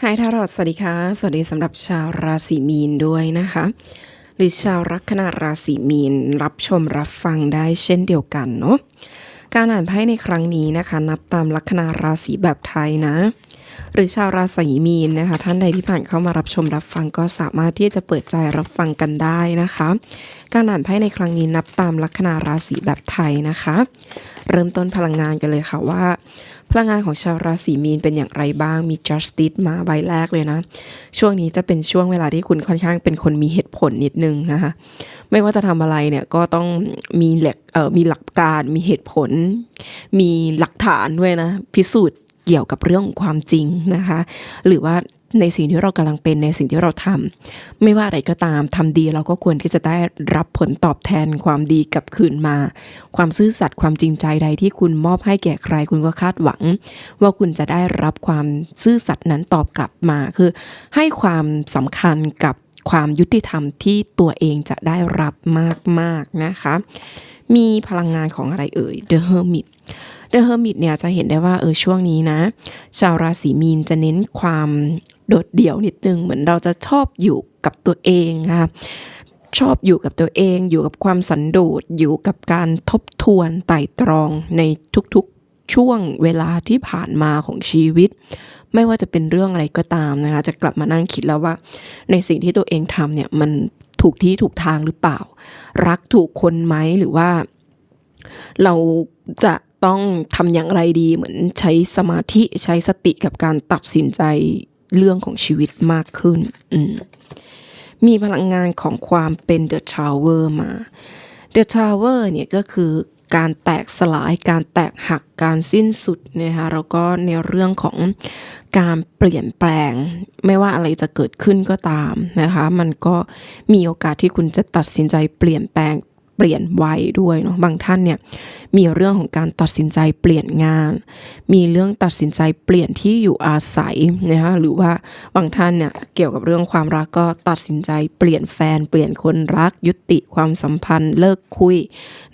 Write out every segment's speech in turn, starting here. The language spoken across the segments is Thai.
ไฮทารอดสวัสดีค่ะ สวัสดีสำหรับชาวราศีมีนด้วยนะคะ หรือชาวลัคนาราศีมีนรับชมรับฟังได้เช่นเดียวกันเนาะการอ่านไพ่ในครั้งนี้นะคะ นับตามลัคนาราศีแบบไทยนะ หรือชาวราศีมีนนะคะ ท่านใดที่ผ่านเข้ามารับชมรับฟังก็สามารถที่จะเปิดใจรับฟังกันได้นะคะ การอ่านไพ่ในครั้งนี้นับตามลัคนาราศีแบบไทยนะคะ เริ่มต้นพลังงานกันเลยค่ะว่า พลังงานของชาวราศีมีนเป็นอย่างไรบ้างมี justice มาใบแรกเลยนะ ช่วงนี้จะเป็นช่วงเวลาที่คุณค่อนข้างเป็นคนมีเหตุผลนิดนึงนะคะ ไม่ว่าจะทำอะไรเนี่ยก็ต้องมีหลักเอ่อมีหลักการมีเหตุผล มีหลักฐานด้วยนะ พิสูจน์ เกี่ยวกับเรื่องความจริงนะคะ หรือว่าในสิ่งที่เรากำลังเป็นในสิ่งที่เราทำไม่ว่าอะไรก็ตามทำดีเราก็ควรที่จะได้รับผลตอบแทนความดีกลับคืนมา ความซื่อสัตย์ความจริงใจใดที่คุณมอบให้แก่ใครคุณก็คาดหวัง ว่าคุณจะได้รับความซื่อสัตย์นั้นตอบกลับมาคือ ให้ความสำคัญกับความยุติธรรมที่ตัวเองจะได้รับมากๆนะคะ มีพลังงานของอะไรเอ่ย The Hermit The Hermit เนี่ยจะเห็นได้ว่าเออช่วงนี้นะ ชาวราศีมีนจะเน้นความโดดเดี่ยวนิดนึง เหมือนเราจะชอบอยู่กับตัวเองนะคะชอบอยู่กับตัวเอง อยู่กับความสันโดษอยู่กับการทบทวนไต่ตรองในทุกๆช่วงเวลาที่ผ่านมาของชีวิต ไม่ว่าจะเป็นเรื่องอะไรก็ตามนะคะ จะกลับมานั่งคิดแล้วว่า ในสิ่งที่ตัวเองทำเนี่ยมัน ถูกที่ถูกทางหรือเปล่า รักถูกคนไหมหรือว่า เราจะต้องทำอย่างไรดีเหมือนใช้สมาธิใช้สติกับการตัดสินใจเรื่องของชีวิตมากขึ้นมมีพลังงานของความเป็น The Tower มา The Tower เนี่ยก็คือการแตกสลาย การแตกหักการสิ้นสุดนะคะแล้วก็ในเรื่องของการเปลี่ยนแปลง ไม่ว่าอะไรจะเกิดขึ้นก็ตามนะคะ มันก็มีโอกาสที่คุณจะตัดสินใจเปลี่ยนแปลงเปลี่ยนวัยด้วยเนาะบางท่านเนี่ย มีเรื่องของการตัดสินใจเปลี่ยนงาน มีเรื่องตัดสินใจเปลี่ยนที่อยู่อาศัยนะคะหรือว่าบางท่านเนี่ยเกี่ยวกับเรื่องความรักก็ตัดสินใจเปลี่ยนแฟน เปลี่ยนคนรัก ยุติความสัมพันธ์ เลิกคุย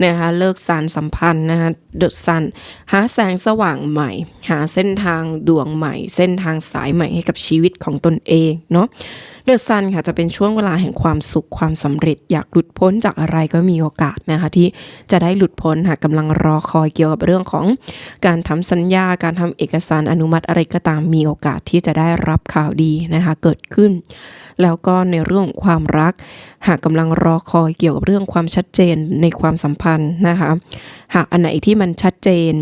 นะคะเลิกสารสัมพันธ์นะคะเดอะซันหาแสงสว่างใหม่ หาเส้นทางดวงใหม่ เส้นทางสายใหม่ให้กับชีวิตของตนเองเนาะเดอะซันค่ะจะเป็นช่วงเวลาแห่งความสุขความสำเร็จ อยากหลุดพ้นจากอะไรก็มีโอกาสนะคะที่จะได้หลุดพ้นหากกำลังรอคอยเกี่ยวกับเรื่องของการทำสัญญาการทำเอกสารอนุมัติอะไรก็ตามมีโอกาสที่จะได้รับข่าวดีนะคะเกิดขึ้น แล้วก็ในเรื่องความรัก หากกำลังรอคอยเกี่ยวกับเรื่องความชัดเจนในความสัมพันธ์นะคะหากอันไหนที่มันชัดเจน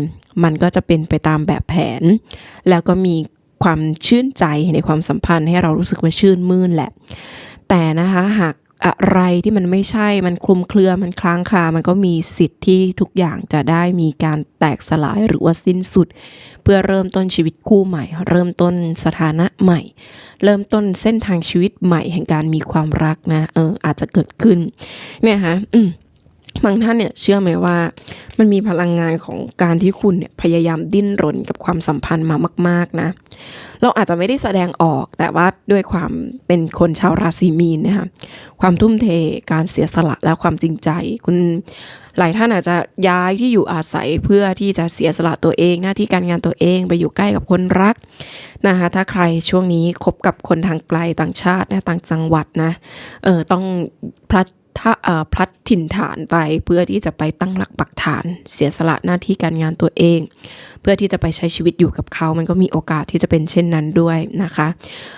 มันก็จะเป็นไปตามแบบแผน แล้วก็มีความชื่นใจในความสัมพันธ์ให้เรารู้สึกว่าชื่นมื่นแหละ แต่นะคะหาก อะไรที่มันไม่ใช่มันคลุมเครือมันคลางคา มันก็มีสิทธิ์ที่ทุกอย่างจะได้มีการแตกสลายหรือว่าสิ้นสุด เพื่อเริ่มต้นชีวิตคู่ใหม่ เริ่มต้นสถานะใหม่ เริ่มต้นเส้นทางชีวิตใหม่แห่งการมีความรักนะ เอออาจจะเกิดขึ้น เนี่ยฮะ อืม บางท่านเนี่ยเชื่อไหมว่ามันมีพลังงานของการที่คุณเนี่ยพยายามดิ้นรนกับความสัมพันธ์มามาก ๆนะ เราอาจจะไม่ได้แสดงออกแต่ว่าด้วยความเป็นคนชาวราศีมีนนะคะความทุ่มเทการเสียสละและความจริงใจ คุณหลายท่านอาจจะย้ายที่อยู่อาศัยเพื่อที่จะเสียสละตัวเอง หน้าที่การงานตัวเองไปอยู่ใกล้กับคนรักนะคะถ้าใครช่วงนี้คบกับคนทางไกลต่างชาตินะต่างจังหวัดนะเออต้องพลัดถ้าเอ่อพลัดถิ่นฐานไปเพื่อที่จะไปตั้งหลักปักฐาน เสียสละหน้าที่การงานตัวเอง เพื่อที่จะไปใช้ชีวิตอยู่กับเขา มันก็มีโอกาสที่จะเป็นเช่นนั้นด้วยนะคะ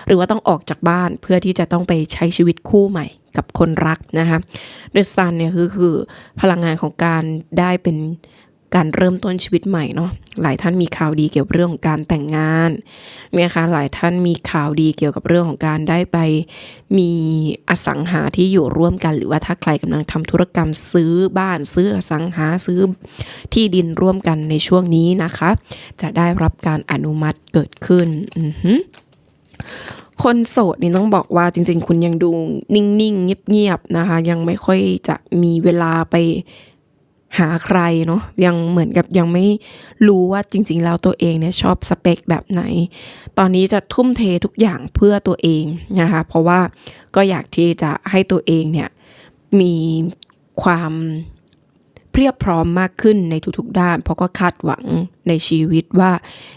หรือว่าต้องออกจากบ้านเพื่อที่จะต้องไปใช้ชีวิตคู่ใหม่กับคนรักนะคะเดอะซันเนี่ยคือคือพลังงานของการได้เป็น การเริ่มต้นชีวิตใหม่เนาะหลายท่านมีข่าวดีเกี่ยวกับเรื่องของการแต่งงานเนี่ยคะหลายท่านมีข่าวดีเกี่ยวกับเรื่องของการได้ไปมีอสังหาที่อยู่ร่วมกัน หรือว่าถ้าใครกำลังทำธุรกรรมซื้อบ้านซื้ออสังหาซื้อที่ดินร่วมกันในช่วงนี้นะคะ จะได้รับการอนุมัติเกิดขึ้นอือหือคนโสดนี่ต้องบอกว่าจริง ๆ คุณยังดูนิ่ง ๆ เงียบ ๆ นะคะ ยังไม่ค่อยจะมีเวลาไป หาใครเนาะยังเหมือนกับยังไม่รู้ว่าจริง ๆ แล้วตัวเองเนี่ยชอบสเปคแบบไหน ตอนนี้จะทุ่มเททุกอย่างเพื่อตัวเองนะคะเพราะว่าก็อยากที่จะให้ตัวเองเนี่ยมีความเพียบพร้อมมากขึ้นในทุกๆด้าน เพราะก็คาดหวังในชีวิตว่า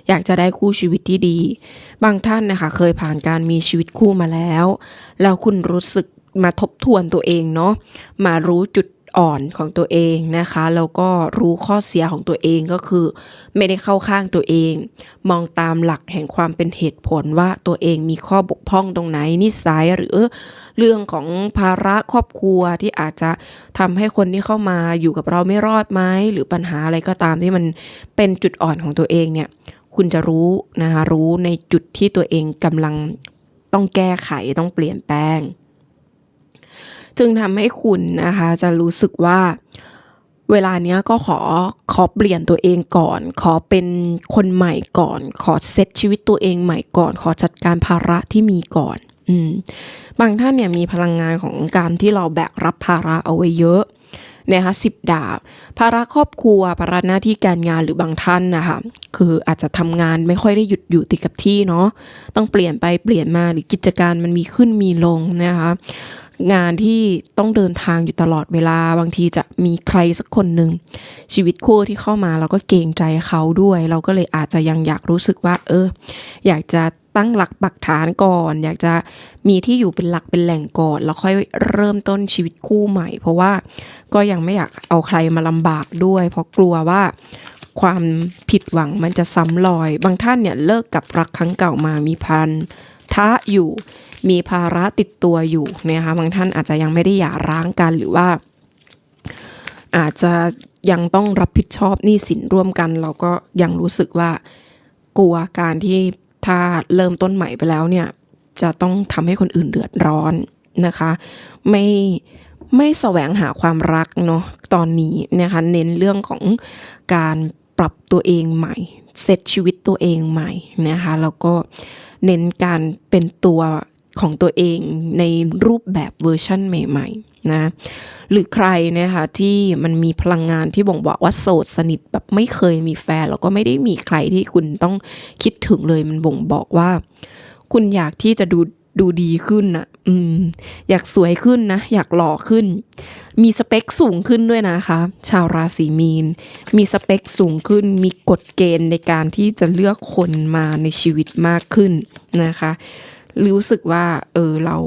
อยากจะได้คู่ชีวิตที่ดี บางท่านนะคะเคยผ่านการมีชีวิตคู่มาแล้ว แล้วคุณรู้สึกมาทบทวนตัวเองเนาะมารู้จุด อ่อนของตัวเองนะคะ แล้วก็รู้ข้อเสียของตัวเองก็คือ ไม่ได้เข้าข้างตัวเอง มองตามหลักแห่งความเป็นเหตุผลว่าตัวเองมีข้อบกพร่องตรงไหนนิสัยหรือเรื่องของภาระครอบครัวที่อาจจะทำให้คนที่เข้ามาอยู่กับเราไม่รอดไหมหรือปัญหาอะไรก็ตามที่มันเป็นจุดอ่อนของตัวเองเนี่ยคุณจะรู้นะคะรู้ในจุดที่ตัวเองกำลังต้องแก้ไขต้องเปลี่ยนแปลง จึงทำให้คุณนะคะ จะรู้สึกว่าเวลาเนี้ยก็ขอขอเปลี่ยนตัวเองก่อน ขอเป็นคนใหม่ก่อน ขอเซตชีวิตตัวเองใหม่ก่อน ขอจัดการภาระที่มีก่อนอืมบางท่านเนี่ยมีพลังงานของการที่เราแบกรับภาระเอาไว้เยอะนะคะสิบดาบ ภาระครอบครัว ภาระหน้าที่การงานหรือบางท่านนะคะคืออาจจะทำงานไม่ค่อยได้หยุดอยู่ติดกับที่เนาะต้องเปลี่ยนไปเปลี่ยนมาหรือกิจการมันมีขึ้นมีลงนะคะ งานที่ต้องเดินทางอยู่ตลอดเวลา บางทีจะมีใครสักคนหนึ่งชีวิตคู่ที่เข้ามาเราก็เกรงใจเขาด้วย เราก็เลยอาจจะยังอยากรู้สึกว่า เออ อยากจะตั้งหลักปักฐานก่อน อยากจะมีที่อยู่เป็นหลักเป็นแหล่งก่อน แล้วค่อยเริ่มต้นชีวิตคู่ใหม่ เพราะว่าก็ยังไม่อยากเอาใครมาลำบากด้วย เพราะกลัวว่าความผิดหวังมันจะซ้ำรอย บางท่านเนี่ยเลิกกับรักครั้งเก่ามามีพัน ทะอยู่ มีภาระติดตัวอยู่นะคะบางท่านอาจจะยังไม่ได้หย่าร้างกันหรือว่า อาจจะยังต้องรับผิดชอบหนี้สินร่วมกัน เราก็ยังรู้สึกว่ากลัวการที่ถ้าเริ่มต้นใหม่ไปแล้วเนี่ยจะต้องทำให้คนอื่นเดือดร้อนนะคะ ไม่ไม่แสวงหาความรักเนาะตอนนี้นะคะเน้นเรื่องของการปรับตัวเองใหม่เซตชีวิตตัวเองใหม่นะคะแล้วก็เน้นการเป็นตัวของตัวเองในรูปแบบเวอร์ชั่นใหม่ๆนะหรือใครนะคะที่มันมีพลังงานที่บ่งบอกว่าโสดสนิทแบบไม่เคยมีแฟนแล้วก็ไม่ได้มีใครที่คุณต้องคิดถึงเลยมันบ่งบอกว่า คุณอยากที่จะดู ดูดีขึ้นน่ะอืม อยากสวยขึ้นนะ อยากหล่อขึ้น มีสเปคสูงขึ้นด้วยนะคะ ชาวราศีมีน มีสเปคสูงขึ้น มีกฎเกณฑ์ในการที่จะเลือกคนมาในชีวิตมากขึ้นนะคะ รู้สึกว่า เออ เรา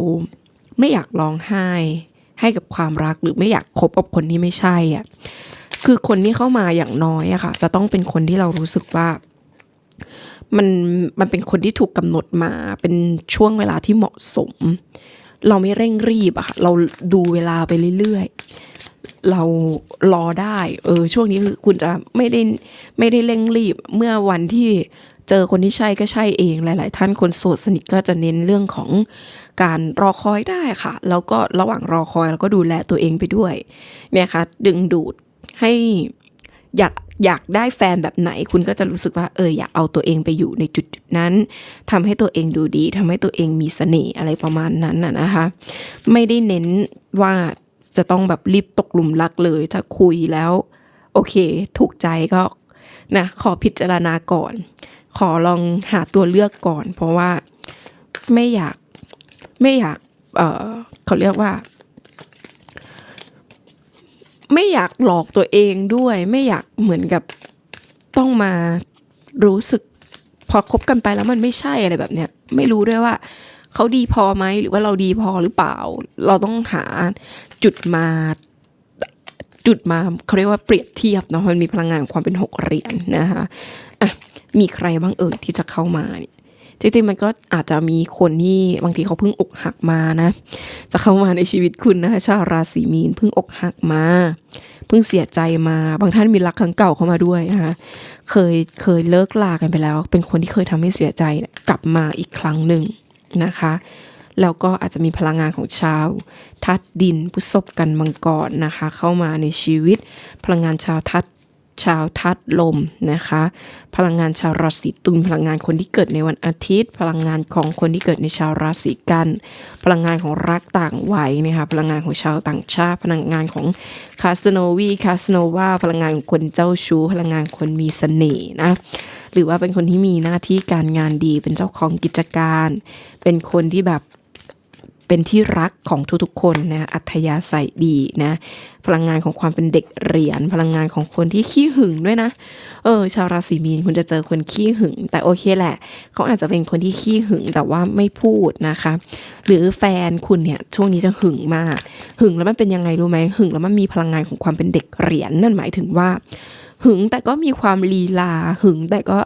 ไม่อยากร้องไห้ ให้กับความรักหรือไม่อยากคบกับคนที่ไม่ใช่อะ คือคนที่เข้ามาอย่างน้อยอะค่ะ จะต้องเป็นคนที่เรารู้สึกว่า มันมันเป็นคนที่ถูกกำหนดมาเป็นช่วงเวลาที่เหมาะสม เราไม่เร่งรีบอะค่ะเราดูเวลาไปเรื่อยๆ เรารอได้ เออ ช่วงนี้คือคุณจะไม่ได้ไม่ได้เร่งรีบเมื่อวันที่เจอคนที่ใช่ก็ใช่เองหลาย ๆ ท่านคนโสดสนิทก็จะเน้นเรื่องของการรอคอยได้ค่ะ แล้วก็ระหว่างรอคอยเราก็ดูแลตัวเองไปด้วยเนี่ยค่ะดึงดูดให้ อยากอยากได้แฟนแบบไหน คุณก็จะรู้สึกว่าเอออยากเอาตัวเองไปอยู่ในจุดจุดๆนั้นทำให้ตัวเองดูดีทำให้ตัวเองมีเสน่ห์อะไรประมาณนั้นน่ะนะคะ ไม่ได้เน้นว่าจะต้องแบบรีบตกหลุมรักเลย ถ้าคุยแล้ว โอเค ถูกใจก็นะขอพิจารณาก่อน ขอลองหาตัวเลือกก่อน เพราะว่าไม่อยากไม่อยากเออเขาเรียกว่า ไม่อยากหลอกตัวเองด้วย ไม่อยากเหมือนกับต้องมารู้สึก พอคบกันไปแล้วมันไม่ใช่อะไรแบบเนี้ยไม่รู้ด้วยว่าเขาดีพอไหมหรือว่าเราดีพอหรือเปล่า เราต้องหาจุดมาจุดมาเขาเรียกว่าเปรียบเทียบเนาะมันมีพลังงานของความเป็นหกเหรียญนะคะอะมีใครบ้างเอ่ยที่จะเข้ามาเนี่ย จริงๆ มันก็อาจจะมีคนที่บางทีเขาเพิ่งอกหักมานะ จะเข้ามาในชีวิตคุณนะคะชาวราศีมีนเพิ่งอกหักมา เพิ่งเสียใจมา บางท่านมีรักครั้งเก่าเข้ามาด้วยนะคะเคยเคยเลิกลากันไปแล้ว เป็นคนที่เคยทำให้เสียใจกลับมาอีกครั้งหนึ่งนะคะแล้วก็อาจจะมีพลังงานของชาวทัดดินพุศพกันมังกรนะคะ เข้ามาในชีวิต พลังงานชาวทัด ชาวทัดลมนะคะ พลังงานชาวราศีตุลพลังงานคนที่เกิดในวันอาทิตย์ พลังงานของคนที่เกิดในชาวราศีกัน พลังงานของรักต่างวัยนะคะพลังงานของชาวต่างชาติ พลังงานของคาสโนวีคาสโนวาพลังงานของคนเจ้าชู้พลังงานคนมีเสน่ห์นะหรือว่าเป็นคนที่มีหน้าที่การงานดีเป็นเจ้าของกิจการ เป็นคนที่แบบ เป็นที่รักของทุกๆคนนะอัธยาศัยดีนะพลังงานของความเป็นเด็กเหรียญพลังงานของคนที่ขี้หึงด้วยนะ เออ ชาวราศีมีนคุณจะเจอคนขี้หึง แต่โอเคแหละ เขาอาจจะเป็นคนที่ขี้หึงแต่ว่าไม่พูดนะคะ หรือแฟนคุณเนี่ยช่วงนี้จะหึงมาก หึงแล้วมันเป็นยังไงรู้ไหมหึงแล้วมันมีพลังงานของความเป็นเด็กเหรียญนั่นหมายถึงว่าหึงแต่ก็มีความลีลาหึงแต่ก็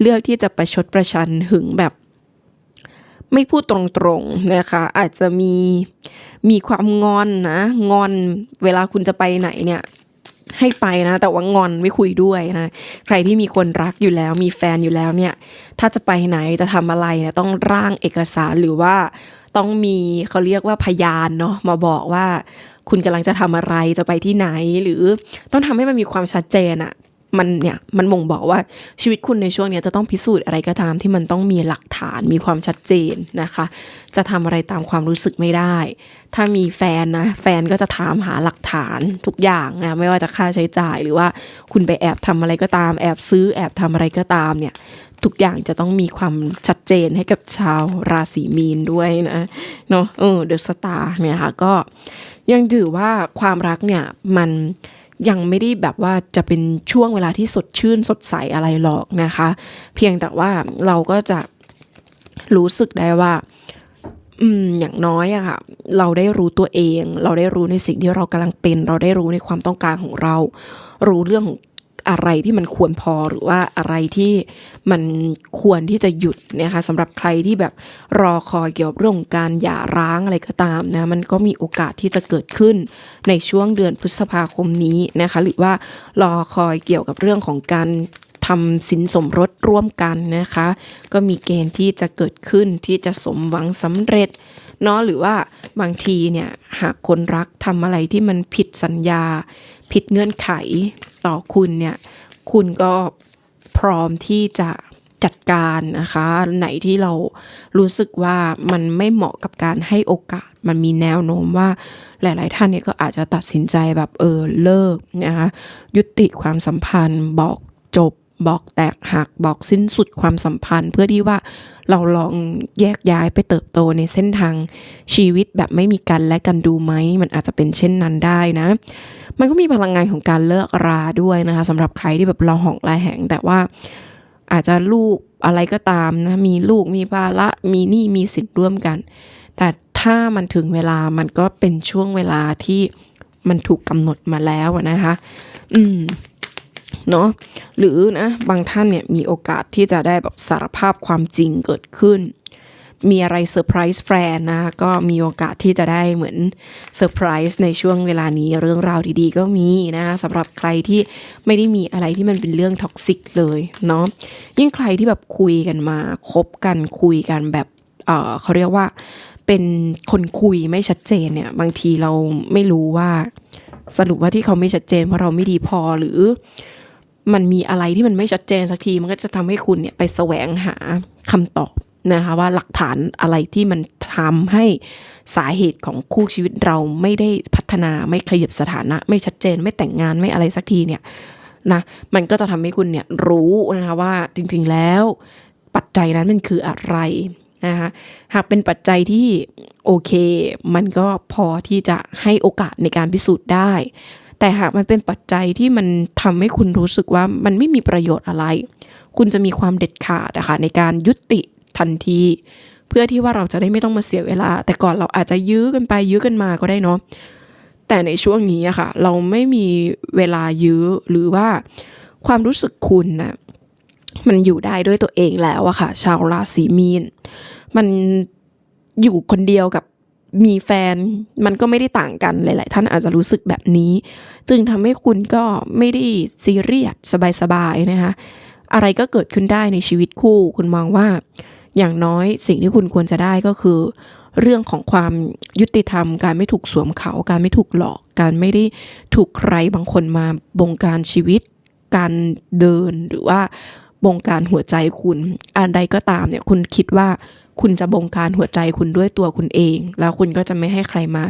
เลือกที่จะประชดประชันหึงแบบ ไม่พูดตรงๆนะคะ อาจจะมีมีความงอนนะงอนเวลาคุณจะไปไหนเนี่ยให้ไปนะ แต่ว่างอนไม่คุยด้วยนะ ใครที่มีคนรักอยู่แล้ว มีแฟนอยู่แล้วเนี่ย ถ้าจะไปไหนจะทำอะไรเนี่ยต้องร่างเอกสารหรือว่าต้องมีเขาเรียกว่าพยานเนาะมาบอกว่าคุณกำลังจะทำอะไรจะไปที่ไหน หรือต้องทำให้มันมีความชัดเจนอะ มันเนี่ยมันบ่งบอกว่าชีวิตคุณในช่วงนี้จะต้องพิสูจน์อะไรก็ตามที่มันต้องมีหลักฐานมีความชัดเจนนะคะ จะทำอะไรตามความรู้สึกไม่ได้ ถ้ามีแฟนนะแฟนก็จะถามหาหลักฐานทุกอย่างนะไม่ว่าจะค่าใช้จ่ายหรือว่าคุณไปแอบทำอะไรก็ตาม แอบซื้อแอบทำอะไรก็ตามเนี่ยทุกอย่างจะต้องมีความชัดเจนให้กับชาวราศีมีนด้วยนะเนาะเออเดอะสตาร์เนี่ยค่ะก็ยังถือว่าความรักเนี่ยมัน ยังไม่ได้แบบว่าจะเป็นช่วงเวลาที่สดชื่นสดใสอะไรหรอกนะคะ เพียงแต่ว่าเราก็จะรู้สึกได้ว่าอืมอย่างน้อยอะค่ะ เราได้รู้ตัวเอง เราได้รู้ในสิ่งที่เรากำลังเป็น เราได้รู้ในความต้องการของเรา รู้เรื่องของ อะไรที่มันควรพอหรือว่าอะไรที่มันควรที่จะหยุดนะคะสำหรับใครที่แบบรอคอยเกี่ยวกับเรื่องการหย่าร้างอะไรก็ตามนะมันก็มีโอกาสที่จะเกิดขึ้นในช่วงเดือนพฤษภาคมนี้นะคะหรือว่ารอคอยเกี่ยวกับเรื่องของการทำสินสมรสร่วมกันนะคะ ก็มีเกณฑ์ที่จะเกิดขึ้นที่จะสมหวังสำเร็จ เนาะหรือว่าบางทีเนี่ยหากคนรักทำอะไรที่มันผิดสัญญา ผิดเงื่อนไขต่อคุณเนี่ยคุณก็พร้อมที่จะจัดการนะคะไหนที่เรารู้สึกว่ามันไม่เหมาะกับการให้โอกาส มันมีแนวโน้มว่าหลาย ๆ ท่านเนี่ยก็อาจจะตัดสินใจแบบเออเลิกนะคะยุติความสัมพันธ์บอกจบ บอกแตกหักบอกสิ้นสุดความสัมพันธ์ เพื่อที่ว่าเราลองแยกย้ายไปเติบโตในเส้นทางชีวิตแบบไม่มีกันและกันดูไหม มันอาจจะเป็นเช่นนั้นได้นะ มันก็มีพลังงานของการเลิกราด้วยนะคะสำหรับใครที่แบบเราหองลายแหง แต่ว่าอาจจะลูกอะไรก็ตามนะมีลูกมีภาระมีหนี้มีสิทธิ์ร่วมกัน แต่ถ้ามันถึงเวลามันก็เป็นช่วงเวลาที่มันถูกกำหนดมาแล้วนะคะ อืม เนาะหรือนะบางท่านเนี่ยมีโอกาสที่จะได้แบบสารภาพความจริงเกิดขึ้น มีอะไรเซอร์ไพรส์แฟนนะก็มีโอกาสที่จะได้เหมือนเซอร์ไพรส์ในช่วงเวลานี้เรื่องราวดีๆ ก็มีนะสำหรับใครที่ไม่ได้มีอะไรที่มันเป็นเรื่องท็อกซิกเลยเนาะยิ่งใครที่แบบคุยกันมาคบกันคุยกันแบบเออเขาเรียกว่าเป็นคนคุยไม่ชัดเจนเนี่ยบางทีเราไม่รู้ว่าสรุปว่าที่เขาไม่ชัดเจนเพราะเราไม่ดีพอหรือ มันมีอะไรที่มันไม่ชัดเจนสักทีมันก็จะทำให้คุณเนี่ยไปแสวงหาคำตอบนะคะว่าหลักฐานอะไรที่มันทำให้สาเหตุของคู่ชีวิตเราไม่ได้พัฒนาไม่ขยับสถานะ ไม่ชัดเจนไม่แต่งงานไม่อะไรสักทีเนี่ยนะมันก็จะทำให้คุณเนี่ยรู้นะคะว่าจริงๆแล้วปัจจัยนั้นมันคืออะไรนะคะหากเป็นปัจจัยที่โอเค มันก็พอที่จะให้โอกาสในการพิสูจน์ได้ แต่หากมันเป็นปัจจัยที่มันทำให้คุณรู้สึกว่ามันไม่มีประโยชน์อะไร คุณจะมีความเด็ดขาดนะคะในการยุติทันที เพื่อที่ว่าเราจะได้ไม่ต้องมาเสียเวลา แต่ก่อนเราอาจจะยื้อกันไปยื้อกันมาก็ได้เนาะแต่ในช่วงนี้อะค่ะ เราไม่มีเวลายื้อหรือว่าความรู้สึกคุณนะมันอยู่ได้ด้วยตัวเองแล้วอะค่ะ ชาวราศีมีน มันอยู่คนเดียวกับ มีแฟนมันก็ไม่ได้ต่างกันหลาย ๆ ท่านอาจจะรู้สึกแบบนี้ จึงทำให้คุณก็ไม่ได้ซีเรียสสบาย ๆ นะคะอะไรก็เกิดขึ้นได้ในชีวิตคู่ คุณมองว่า อย่างน้อยสิ่งที่คุณควรจะได้ก็คือ เรื่องของความยุติธรรม การไม่ถูกสวมเขา การไม่ถูกหลอก การไม่ได้ถูกใครบางคนมาบงการชีวิต การเดินหรือว่าบงการหัวใจคุณ อันใดก็ตามเนี่ยคุณคิดว่า คุณจะบงการหัวใจคุณด้วยตัวคุณเอง แล้วคุณก็จะไม่ให้ใครมา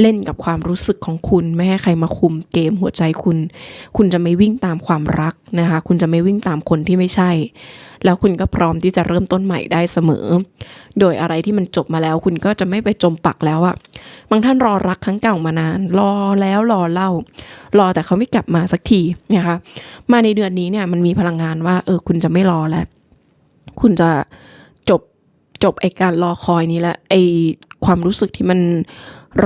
เล่นกับความรู้สึกของคุณ ไม่ให้ใครมาคุมเกมหัวใจคุณ คุณจะไม่วิ่งตามความรักนะคะ คุณจะไม่วิ่งตามคนที่ไม่ใช่ แล้วคุณก็พร้อมที่จะเริ่มต้นใหม่ได้เสมอ โดยอะไรที่มันจบมาแล้ว คุณก็จะไม่ไปจมปักแล้วอะบางท่านรอรักครั้งเก่ามานาน รอแล้วรอเล่า รอแต่เขาไม่กลับมาสักทีนะคะ มาในเดือนนี้เนี่ยมันมีพลังงานว่าเออคุณจะไม่รอแล้ว คุณจะ จบไอการรอคอยนี้แหละไอความรู้สึกที่มัน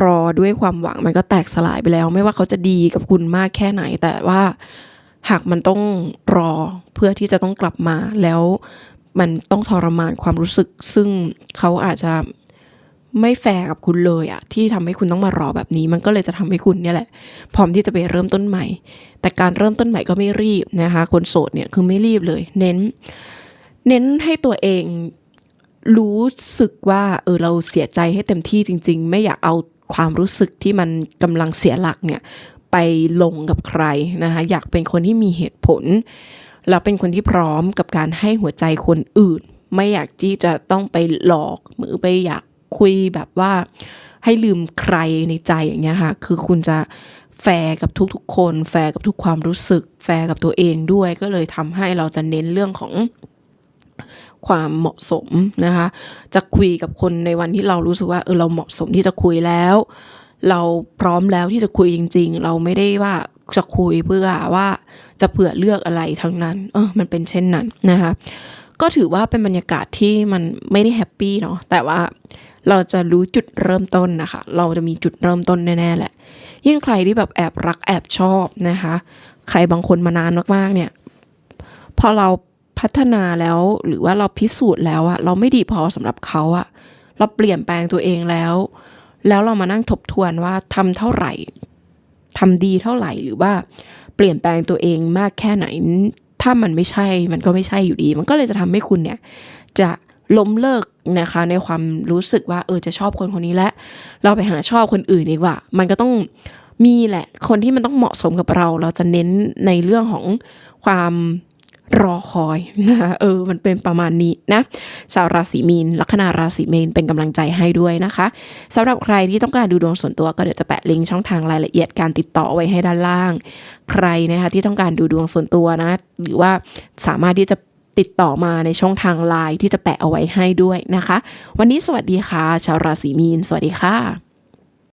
รอด้วยความหวังมันก็แตกสลายไปแล้ว ไม่ว่าเขาจะดีกับคุณมากแค่ไหน แต่ว่าหากมันต้องรอเพื่อที่จะต้องกลับมาแล้วมันต้องทรมานความรู้สึก ซึ่งเขาอาจจะไม่แฟร์กับคุณเลยอะที่ทำให้คุณต้องมารอแบบนี้ มันก็เลยจะทำให้คุณเนี่ยแหละ พร้อมที่จะไปเริ่มต้นใหม่ แต่การเริ่มต้นใหม่ก็ไม่รีบนะคะ คนโสดเนี่ยคือไม่รีบเลย เน้น เน้นให้ตัวเอง รู้สึกว่าเออเราเสียใจให้เต็มที่จริง ๆ ไม่อยากเอาความรู้สึกที่มันกำลังเสียหลักเนี่ยไปลงกับใครนะคะอยากเป็นคนที่มีเหตุผล แล้วเป็นคนที่พร้อมกับการให้หัวใจคนอื่น ไม่อยากที่จะต้องไปหลอกหรือไปอยากคุยแบบว่าให้ลืมใครในใจอย่างเงี้ยค่ะ คือคุณจะแฟร์กับทุกๆคน แฟร์กับทุกความรู้สึก แฟร์กับตัวเองด้วยก็เลยทำให้เราจะเน้นเรื่องของ ความเหมาะสมนะคะ จะคุยกับคนในวันที่เรารู้สึกว่าเออเราเหมาะสมที่จะคุยแล้ว เราพร้อมแล้วที่จะคุยจริง ๆ เราไม่ได้ว่าจะคุยเพื่อว่าจะเผื่อเลือกอะไรทั้งนั้นเออมันเป็นเช่นนั้นนะคะก็ถือว่าเป็นบรรยากาศที่มันไม่ได้แฮปปี้เนาะแต่ว่าเราจะรู้จุดเริ่มต้นนะคะ เราจะมีจุดเริ่มต้นแน่ๆแหละ ยิ่งใครที่แบบแอบรักแอบชอบนะคะ ใครบางคนมานานมากๆเนี่ย พอเรา พัฒนาแล้ว หรือว่าเราพิสูจน์แล้วอะเราไม่ดีพอสำหรับเขาอะเราเปลี่ยนแปลงตัวเองแล้ว แล้วเรามานั่งทบทวนว่าทำเท่าไหร่ทำดีเท่าไหร่หรือว่าเปลี่ยนแปลงตัวเองมากแค่ไหน ถ้ามันไม่ใช่มันก็ไม่ใช่อยู่ดี มันก็เลยจะทำให้คุณเนี่ย จะล้มเลิกนะคะในความรู้สึกว่าเออจะชอบคนคนนี้และเราไปหาชอบคนอื่นดีกว่า มันก็ต้องมีแหละ คนที่มันต้องเหมาะสมกับเรา เราจะเน้นในเรื่องของความ รอคอยนะคะเออ มันเป็นประมาณนี้นะชาวราศีมีน ลัคนาราศีมีนเป็นกำลังใจให้ด้วยนะคะสำหรับใครที่ต้องการดูดวงส่วนตัวก็เดี๋ยวจะแปะลิงก์ช่องทางรายละเอียดการติดต่อไว้ให้ด้านล่าง ใครนะคะที่ต้องการดูดวงส่วนตัวนะ หรือว่าสามารถที่จะติดต่อมาในช่องทางไลน์ที่จะแปะเอาไว้ให้ด้วยนะคะ วันนี้สวัสดีค่ะ ชาวราศีมีน สวัสดีค่ะ